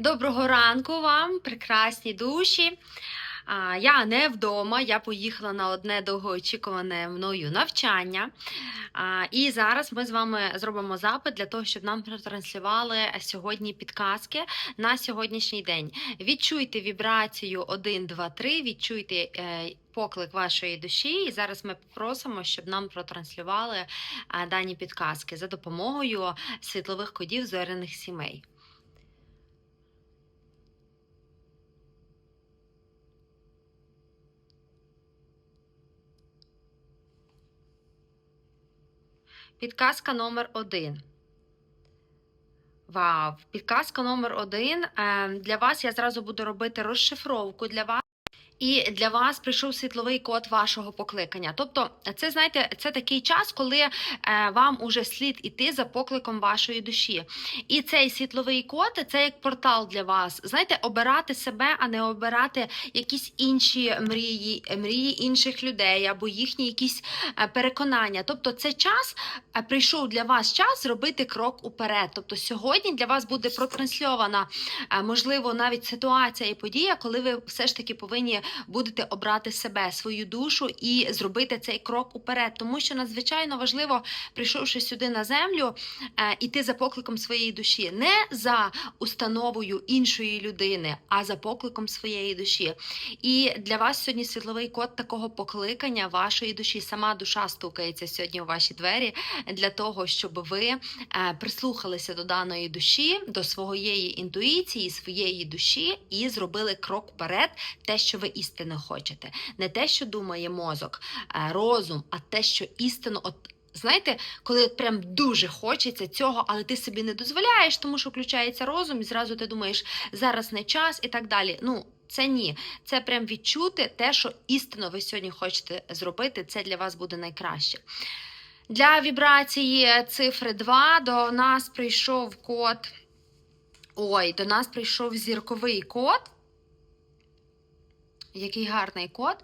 Доброго ранку вам, прекрасні душі. Я не вдома, я поїхала на одне довгоочікуване мною навчання. І зараз ми з вами зробимо запит для того, щоб нам протранслювали сьогодні підказки на сьогоднішній день. Відчуйте вібрацію 1, 2, 3, відчуйте е, поклик вашої душі. І зараз ми попросимо, щоб нам протранслювали дані підказки за допомогою світлових кодів зоряних сімей. Підказка номер один. Вау! Підказка номер один. Е, Для вас я зразу буду робити розшифровку для вас. І для вас прийшов світловий код вашого покликання. Тобто, це знаєте, це такий час, коли е, вам уже слід іти за покликом вашої душі. І цей світловий код це як портал для вас. Знаєте, обирати себе, а не обирати якісь інші мрії, мрії інших людей або їхні якісь е, переконання. Тобто, це час е, прийшов для вас час зробити крок уперед. Тобто, сьогодні для вас буде протрансльована, можливо, навіть ситуація і подія, коли ви все ж таки повинні будете обрати себе, свою душу і зробити цей крок уперед. Тому що надзвичайно важливо, прийшовши сюди на землю, е, іти за покликом своєї душі, не за установою іншої людини, а за покликом своєї душі. І для вас сьогодні світловий код такого покликання вашої душі. Сама душа стукається сьогодні у ваші двері для того, щоб ви е, прислухалися до даної душі, до своєї інтуїції, своєї душі і зробили крок вперед, те, що ви істинно хочете. Не те, що думає мозок, е, розум, а те, що істинно. От Знаєте, коли прям дуже хочеться цього, але ти собі не дозволяєш, тому що включається розум, і зразу ти думаєш, зараз не час і так далі. Ну, це ні. Це прям відчути те, що істинно ви сьогодні хочете зробити. Це для вас буде найкраще. Для вібрації цифри 2 до нас прийшов код. Ой, до нас прийшов зірковий код. Який гарний код.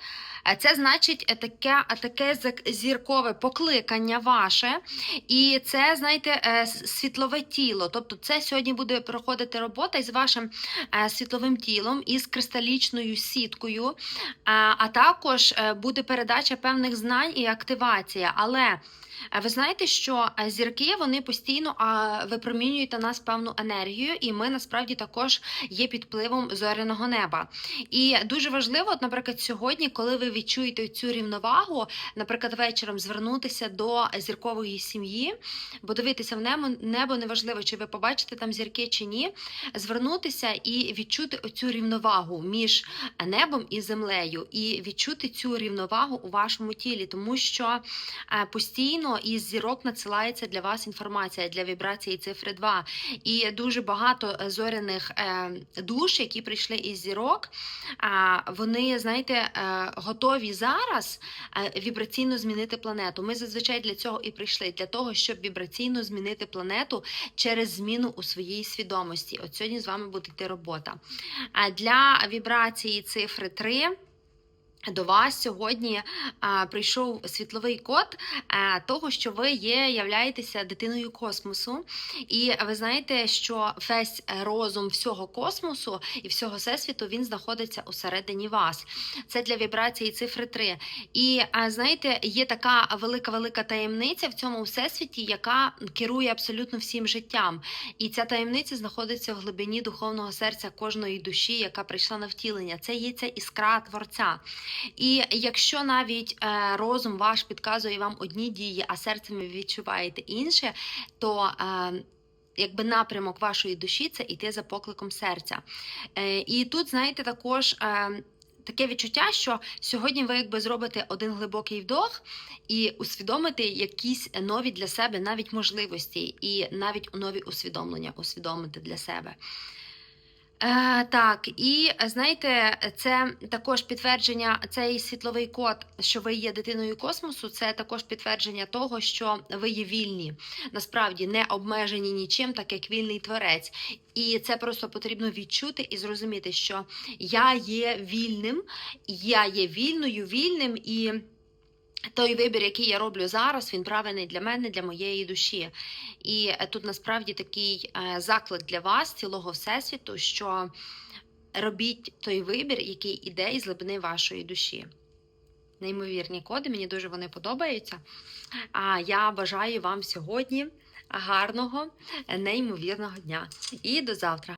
Е, Це значить е, таке, е, таке зіркове покликання ваше. І це, знаєте, світлове тіло. Тобто, це сьогодні буде проходити робота із вашим світловим тілом, із кристалічною сіткою, а також буде передача певних знань і активація. Але ви знаєте, що е, зірки вони постійно випромінюють на нас певну енергію, і ми насправді також є під впливом зоряного неба. І дуже важливо, от, наприклад, сьогодні, коли ви відчуєте цю рівновагу, наприклад, вечором звернутися до зіркової сім'ї, бо дивитися в небо, небо неважливо, чи ви побачите там зірки чи ні, звернутися і відчути оцю рівновагу між небом і землею, і відчути цю рівновагу у вашому тілі, тому що е, постійно із зірок надсилається для вас інформація для вібрації цифри 2. І дуже багато е, зоряних е, душ, які прийшли із зірок, вони, знаєте, е, готові зараз вібраційно змінити планету. Ми зазвичай для цього і прийшли, для того, щоб вібраційно змінити планету через зміну у своїй свідомості. От сьогодні з вами буде йти робота. А Для вібрації цифри 3 до вас сьогодні а, прийшов світловий код а, того, що ви є, являєтеся дитиною космосу, і ви знаєте, що весь розум всього космосу і всього всесвіту він знаходиться усередині вас. Це для вібрації цифри 3. І а, знаєте, є така велика велика таємниця в цьому всесвіті, яка керує абсолютно всім життям. І ця таємниця знаходиться в глибині духовного серця кожної душі, яка прийшла на втілення. Це є ця іскра творця. І якщо навіть е, розум ваш підказує вам одні дії, а серцем ви відчуваєте інше, то е, Якби напрямок вашої душі це йти за покликом серця. Е, і тут, знаєте, також таке відчуття, що сьогодні ви якби зробите один глибокий вдох і усвідомите якісь нові для себе навіть можливості, і навіть нові усвідомлення усвідомити для себе. Е, так, і знаєте, це також підтвердження, цей світловий код, що ви є дитиною космосу, це також підтвердження того, що ви є вільні, насправді не обмежені нічим, так як вільний творець. І це просто потрібно відчути і зрозуміти, що я є вільним, я є вільною, вільним і. Той вибір, який я роблю зараз, він правильний для мене, для моєї душі. І е, тут насправді такий е, заклик для вас, цілого всесвіту, що робіть той вибір, який іде із глибини вашої душі. Неймовірні коди, мені дуже вони подобаються. А я бажаю вам сьогодні гарного, неймовірного дня. І до завтра.